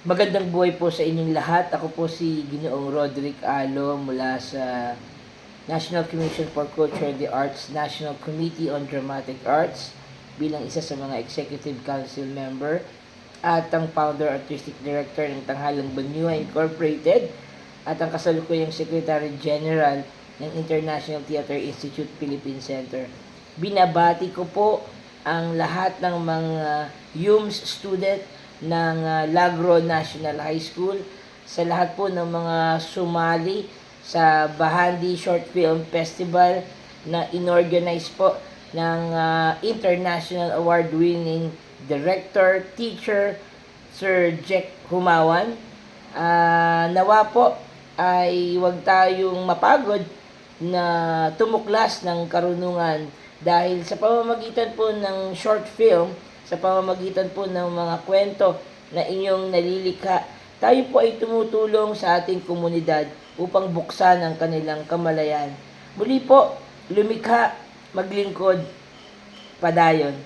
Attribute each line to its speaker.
Speaker 1: Magandang buhay po sa inyong lahat. Ako po si Ginoong Roderick Alo mula sa National Commission for Culture and the Arts, National Committee on Dramatic Arts bilang isa sa mga Executive Council member at ang Founder Artistic Director ng Tanghalang Banyua Incorporated at ang kasalukuyang Secretary General ng International Theatre Institute Philippine Center. Binabati ko po ang lahat ng mga UMS student ng ah, Lagro National High School sa lahat po ng mga sumali sa Bahandi Short Film Festival na inorganize po ng ah, International Award-winning Director, Teacher, Sir Jack Humawan. Ah, nawa po ay huwag tayong mapagod na tumuklas ng karunungan dahil sa pamamagitan po ng short film, sa pamamagitan po ng mga kwento na inyong nalilikha, tayo po ay tumutulong sa ating komunidad upang buksan ang kanilang kamalayan. Muli po, lumikha, maglingkod, padayon.